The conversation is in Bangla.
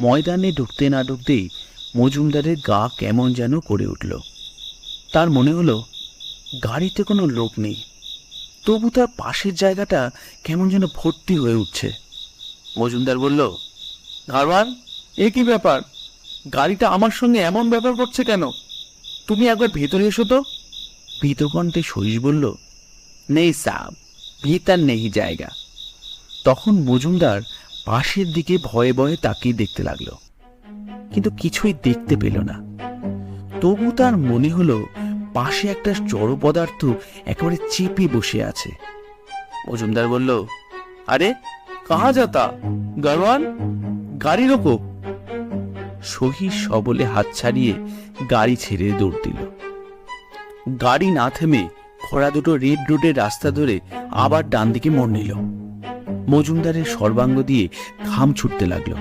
ময়দানে ঢুকতে না ঢুকতেই মজুমদারের গা কেমন যেন করে উঠল। তার মনে হলো, গাড়িতে কোনো লোক নেই। তবু তার পাশের জায়গাটা কেমন যেন ভর্তি হয়ে উঠছে। মজুমদার বলল গারওয়ান এ কি ব্যাপার? গাড়িটা আমার সঙ্গে এমন ব্যাপার করছে কেন? তুমি একবার ভেতরে এসো তো। ভীতকণ্ঠে সরিষ বলল, নেই সাব, ভিতার নেই জায়গা। তখন মজুমদার পাশের দিকে ভয়ে ভয়ে তাকিয়ে দেখতে লাগল। কিন্তু কিছুই দেখতে পেল না। তবু তার মনে হলো, পাশে একটা জড় পদার্থ একেবারে চেপে বসে আছে। মজুমদার বলল, আরে, কাহা যাতা গারওয়ান গাড়ি রোকো। সহি সবলে হাত ছাড়িয়ে গাড়ি ছেড়ে দৌড় দিল। গাড়ি না থেমে খোড়া দুটো রেড রোডের রাস্তা ধরে আবার ডান দিকে মোড় নিল। মজুমদারের সর্বাঙ্গ দিয়ে ঘাম ছুটতে লাগল।